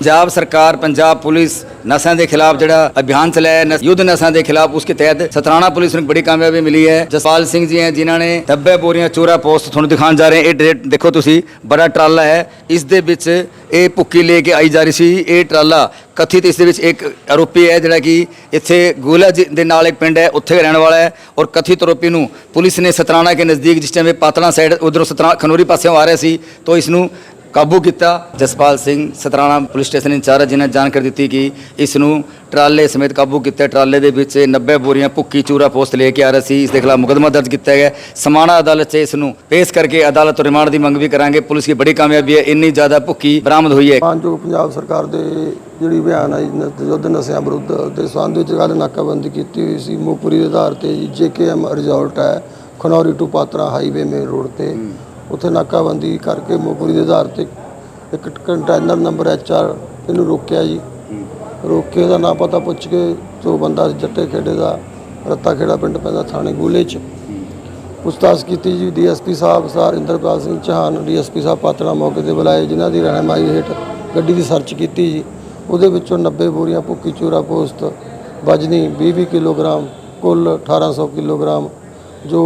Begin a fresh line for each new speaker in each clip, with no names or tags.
ਪੰਜਾਬ ਸਰਕਾਰ ਪੰਜਾਬ ਪੁਲਿਸ ਨਸ਼ਿਆਂ ਦੇ ਖਿਲਾਫ ਜਿਹੜਾ ਅਭਿਆਨ ਚਲਾਇਆ ਹੈ, ਯੁੱਧ ਨਸ਼ਿਆਂ ਦੇ ਖਿਲਾਫ ਉਸਕੇ ਤਹਿਤ ਸਤਰਾਣਾ ਪੁਲਿਸ ਨੂੰ ਬੜੀ ਕਾਮਯਾਬੀ ਮਿਲੀ ਹੈ। ਜਸਪਾਲ ਸਿੰਘ ਜੀ ਹੈ ਜਿਨ੍ਹਾਂ ਨੇ 90 ਬੋਰੀਆਂ ਚੋਰਾ ਪੋਸਟ ਤੁਹਾਨੂੰ ਦਿਖਾਉਣ ਜਾ ਰਹੇ ਇਹ ਡੇਟ ਦੇਖੋ ਤੁਸੀਂ ਬੜਾ ਟਰਾਲਾ ਹੈ। ਇਸ ਦੇ ਵਿੱਚ ਇਹ ਭੁੱਕੀ ਲੈ ਕੇ ਆਈ ਜਾ ਰਹੀ ਸੀ। ਇਹ ਟਰਾਲਾ ਕਥਿਤ ਇਸ ਦੇ ਵਿੱਚ ਇੱਕ ਆਰੋਪੀ ਹੈ ਜਿਹੜਾ ਕਿ ਇੱਥੇ ਗੋਲਾ ਜੀ ਦੇ ਨਾਲ ਇੱਕ ਪਿੰਡ ਹੈ ਉੱਥੇ ਰਹਿਣ ਵਾਲਾ ਹੈ ਔਰ ਕਥਿਤ ਆਰੋਪੀ ਨੂੰ ਪੁਲਿਸ ਨੇ ਸਤਰਾਣਾ ਕੇ ਨਜ਼ਦੀਕ ਜਿਸ ਟਾਈਮ ਇਹ ਪਾਤਲਾ ਸਾਈਡ ਉਧਰੋਂ ਸਤਰਾ ਖਨੋਰੀ ਪਾਸਿਓਂ ਆ ਰਿਹਾ ਸੀ ਤਾਂ ਇਸ ਨੂੰ ਕਾਬੂ ਕੀਤਾ। Jaspal Singh Satrana police station in charge ਜਿਨ੍ਹਾਂ ਜਾਣਕਾਰੀ ਦਿੱਤੀ ਕਿ ਇਸ ਨੂੰ ਟਰਾਲੇ ਸਮੇਤ ਕਾਬੂ ਕੀਤਾ। ਟਰਾਲੇ ਦੇ ਵਿੱਚ 90 ਬੋਰੀਆਂ ਭੁੱਕੀ ਚੂਰਾ ਪੋਸਟ ਲੈ ਕੇ ਆ ਰਿਹਾ ਸੀ। ਇਸ ਦੇ ਖਿਲਾਫ ਮੁਕੱਦਮਾ ਦਰਜ ਕੀਤਾ ਗਿਆ। ਸਮਾਣਾ ਅਦਾਲਤ 'ਚ ਇਸ ਨੂੰ ਪੇਸ਼ ਕਰਕੇ ਅਦਾਲਤ ਤੋਂ ਰਿਮਾਂਡ ਦੀ ਮੰਗ ਵੀ ਕਰਾਂਗੇ। ਪੁਲਿਸ ਦੀ ਬੜੀ ਕਾਮਯਾਬੀ ਹੈ। ਇੰਨੀ ਜ਼ਿਆਦਾ ਭੁੱਕੀ ਬਰਾਮਦ ਹੋਈ ਹੈ।
ਮਾਨਯੋਗ ਪੰਜਾਬ ਸਰਕਾਰ ਦੇ ਜਿਹੜੀ ਅਭਿਆਨ ਹੈ ਨ- ਯੁੱਧ ਨਸ਼ਿਆਂ ਵਿਰੁੱਧ ਦੇ ਸੰਬੰਧ ਵਿੱਚ ਕੱਲ੍ਹ ਨਾਕਾਬੰਦੀ ਕੀਤੀ ਹੋਈ ਸੀ। ਮੋਪੁਰੀ ਦੇ ਆਧਾਰ ਤੇ ਜੀ ਜੇਕੇਐਮ ਰਿਜ਼ੋਰਟ ਹੈ Khanauri to Patran highway main road ਤੇ। ਉੱਥੇ ਨਾਕਾਬੰਦੀ ਕਰਕੇ ਮੋਗਰੀ ਦੇ ਆਧਾਰ ਤੇ ਇੱਕ ਕੰਟੇਨਰ ਨੰਬਰ ਐਚਆਰ ਇਹਨੂੰ ਰੋਕਿਆ ਜੀ। ਰੋਕ ਕੇ ਉਹਦਾ ਨਾਂ ਪਤਾ ਪੁੱਛ ਕੇ ਜੋ ਬੰਦਾ ਜੱਟੇ ਖੇੜੇ ਦਾ, ਰੱਤਾ ਖੇੜਾ ਪਿੰਡ ਪੈਂਦਾ ਥਾਣੇ ਗੂਲੇ 'ਚ। ਪੁੱਛਤਾਛ ਕੀਤੀ ਜੀ ਡੀਐਸਪੀ ਸਾਹਿਬ, ਸਰ ਇੰਦਰਪਾਲ ਸਿੰਘ ਚੌਹਾਨ, ਡੀਐਸਪੀ ਸਾਹਿਬ ਪਾਤੜਾ ਮੌਕੇ ਤੇ ਬੁਲਾਏ, ਜਿਨ੍ਹਾਂ ਦੀ ਰਹਿਨਮਾਈ ਹੇਠ ਗੱਡੀ ਦੀ ਸਰਚ ਕੀਤੀ ਜੀ। ਉਹਦੇ ਵਿੱਚੋਂ 90 ਬੋਰੀਆਂ ਭੁੱਕੀ ਚੂਰਾ ਪੋਸਟ ਵਜਨੀ 20 ਕਿਲੋਗ੍ਰਾਮ, ਕੁੱਲ 1800 ਕਿਲੋਗ੍ਰਾਮ, ਜੋ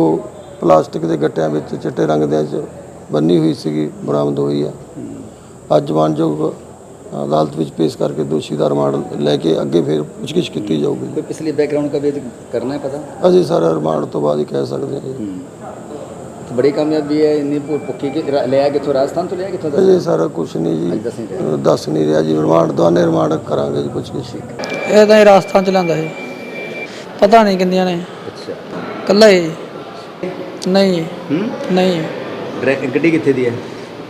ਪਲਾਸਟਿਕ ਦੇ ਗੱਟਿਆਂ ਵਿੱਚ ਚਿੱਟੇ ਰੰਗ ਦੇ ਚ ਬੰਨੀ ਹੋਈ ਸੀਗੀ ਬਰਾਮਦ ਹੋਈ ਹੈ ਅੱਜ ਮਾਨਯੋਗ ਅਦਾਲਤ ਵਿੱਚ ਪੇਸ਼ ਕਰਕੇ ਦੋਸ਼ੀ ਦਾ ਰਿਮਾਂਡ ਲੈ ਕੇ ਅੱਗੇ ਫਿਰ ਪੁੱਛਗਿੱਛ ਕੀਤੀ ਜਾਊਗੀ।
ਕੋਈ ਪਿਛਲੀ ਬੈਕਗ੍ਰਾਉਂਡ ਦਾ ਵੀ ਕਰਨਾ ਹੈ ਪਤਾ?
ਅਸੀਂ ਸਾਰਾ ਰਿਮਾਂਡ ਤੋਂ ਬਾਅਦ ਹੀ ਕਹਿ ਸਕਦੇ ਹਾਂ ਜੀ।
ਬੜੀ ਕਾਮਯਾਬੀ ਹੈ ਇੰਨੀ ਭੁੱਕੀ ਕਿ ਲਿਆ ਕਿਥੋਂ ਰਾਜਸਥਾਨ ਤੋਂ ਲਿਆ ਕਿਥੋਂ
ਅਜੇ ਸਾਰਾ ਕੁਝ ਨਹੀਂ ਜੀ। ਦੱਸ ਨਹੀਂ ਰਿਹਾ। ਜੀ ਰਿਮਾਂਡ ਦੋਨੇ ਰਿਮਾਂਡ ਕਰਾਂਗੇ ਜੀ ਪੁੱਛਗਿੱਛ।
ਇਹ ਤਾਂ ਇਹ ਰਾਜਸਥਾਨ ਚ ਲਿਆਂਦਾ ਸੀ। ਪਤਾ ਨਹੀਂ ਕਿੰਨੀਆਂ ਨੇ।
ਅੱਛਾ।
ਕੱਲਾ ਹੀ। ਨਹੀਂ।
ਹੂੰ?
ਨਹੀਂ।
ਗੱਡੀ ਕਿੱਥੇ ਦੀ ਹੈ?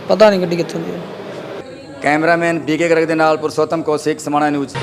ਪਤਾ ਨਹੀਂ ਗੱਡੀ ਕਿੱਥੋਂ ਦੀ ਹੈ।
ਕੈਮਰਾਮੈਨ ਬੀਕੇ ਗਰਗ ਦੇ ਨਾਲ ਪੁਰਸ਼ੋਤਮ ਕੌਸ਼ਿਕ ਸਮਾਣਾ ਨਿਊਜ਼।